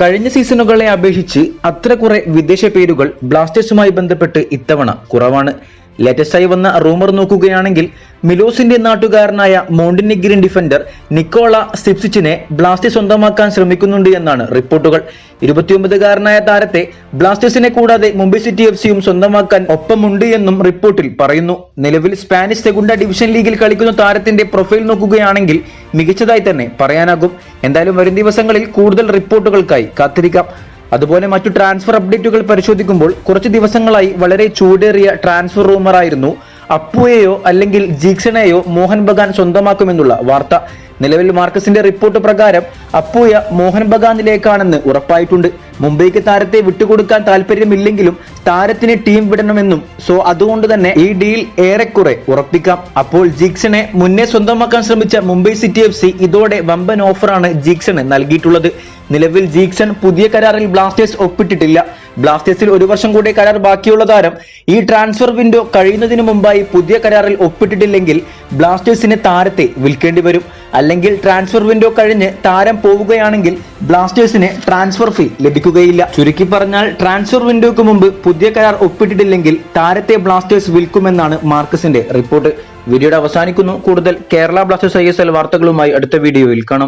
കഴിഞ്ഞ സീസണുകളെ അപേക്ഷിച്ച് അത്ര കുറെ വിദേശ പേരുകൾ ബ്ലാസ്റ്റേഴ്സുമായി ബന്ധപ്പെട്ട് ഇത്തവണ കുറവാണ്. ലേറ്റസ്റ്റായി വന്ന റൂമർ നോക്കുകയാണെങ്കിൽ മിലോസിന്റെ നാട്ടുകാരനായ മോണ്ടിനിഗ്രിൻ ഡിഫൻഡർ നിക്കോള സിപ്സിച്ചിനെ ബ്ലാസ്റ്റേഴ്സ് സ്വന്തമാക്കാൻ ശ്രമിക്കുന്നുണ്ട് എന്നാണ് റിപ്പോർട്ടുകൾ. ഇരുപത്തിയൊമ്പതുകാരനായ താരത്തെ ബ്ലാസ്റ്റേഴ്സിനെ കൂടാതെ മുംബൈ സിറ്റി എഫ് സിയും സ്വന്തമാക്കാൻ ഒപ്പമുണ്ട് എന്നും റിപ്പോർട്ടിൽ പറയുന്നു. നിലവിൽ സ്പാനിഷ് സെഗുണ്ട ഡിവിഷൻ ലീഗിൽ കളിക്കുന്ന താരത്തിന്റെ പ്രൊഫൈൽ നോക്കുകയാണെങ്കിൽ മികച്ചതായി തന്നെ പറയാനാകും. എന്തായാലും വരും ദിവസങ്ങളിൽ കൂടുതൽ റിപ്പോർട്ടുകൾക്കായി കാത്തിരിക്കാം. അതുപോലെ മറ്റു ട്രാൻസ്ഫർ അപ്ഡേറ്റുകൾ പരിശോധിക്കുമ്പോൾ കുറച്ച് ദിവസങ്ങളായി വളരെ ചൂടേറിയ ട്രാൻസ്ഫർ റൂമറായിരുന്നു അപ്പുയെയോ അല്ലെങ്കിൽ ജീക്സണെയോ മോഹൻ ബഗാൻ സ്വന്തമാക്കുമെന്നുള്ള വാർത്ത. നിലവിൽ മാർക്കസിന്റെ റിപ്പോർട്ട് പ്രകാരം അപ്പൂയ മോഹൻ ബഗാനിലേക്കാണെന്ന് ഉറപ്പായിട്ടുണ്ട്. മുംബൈക്ക് താരത്തെ വിട്ടുകൊടുക്കാൻ താല്പര്യമില്ലെങ്കിലും താരത്തിന് ടീം വിടണമെന്നും സോ അതുകൊണ്ട് തന്നെ ഈ ഡീൽ ഏറെക്കുറെ ഉറപ്പിക്കാം. അപ്പോൾ ജിക്സനെ മുന്നേ സ്വന്തമാക്കാൻ ശ്രമിച്ച മുംബൈ സിറ്റി എഫ് സി ഇതോടെ വമ്പൻ ഓഫറാണ് ജീക്സണ് നൽകിയിട്ടുള്ളത്. നിലവിൽ ജീക്സൺ പുതിയ കരാറിൽ ബ്ലാസ്റ്റേഴ്സ് ഒപ്പിട്ടിട്ടില്ല. ബ്ലാസ്റ്റേഴ്സിൽ ഒരു വർഷം കൂടി കരാർ ബാക്കിയുള്ള താരം ഈ ട്രാൻസ്ഫർ വിൻഡോ കഴിയുന്നതിന് മുമ്പായി പുതിയ കരാറിൽ ഒപ്പിട്ടിട്ടില്ലെങ്കിൽ ബ്ലാസ്റ്റേഴ്സിന് താരത്തെ വിൽക്കേണ്ടി വരും. അല്ലെങ്കിൽ ട്രാൻസ്ഫർ വിൻഡോ കഴിഞ്ഞ് താരം പോവുകയാണെങ്കിൽ ബ്ലാസ്റ്റേഴ്സിന് ട്രാൻസ്ഫർ ഫീ ലഭിക്കുകയില്ല. ചുരുക്കി പറഞ്ഞാൽ ട്രാൻസ്ഫർ വിൻഡോക്ക് മുമ്പ് പുതിയ കരാർ ഒപ്പിട്ടിട്ടില്ലെങ്കിൽ താരത്തെ ബ്ലാസ്റ്റേഴ്സ് വിൽക്കുമെന്നാണ് മാർക്കസിന്റെ റിപ്പോർട്ട്. വീഡിയോയുടെ അവസാനിക്കുന്നു. കൂടുതൽ കേരള ബ്ലാസ്റ്റേഴ്സ് ഐ വാർത്തകളുമായി അടുത്ത വീഡിയോയിൽ കാണാം.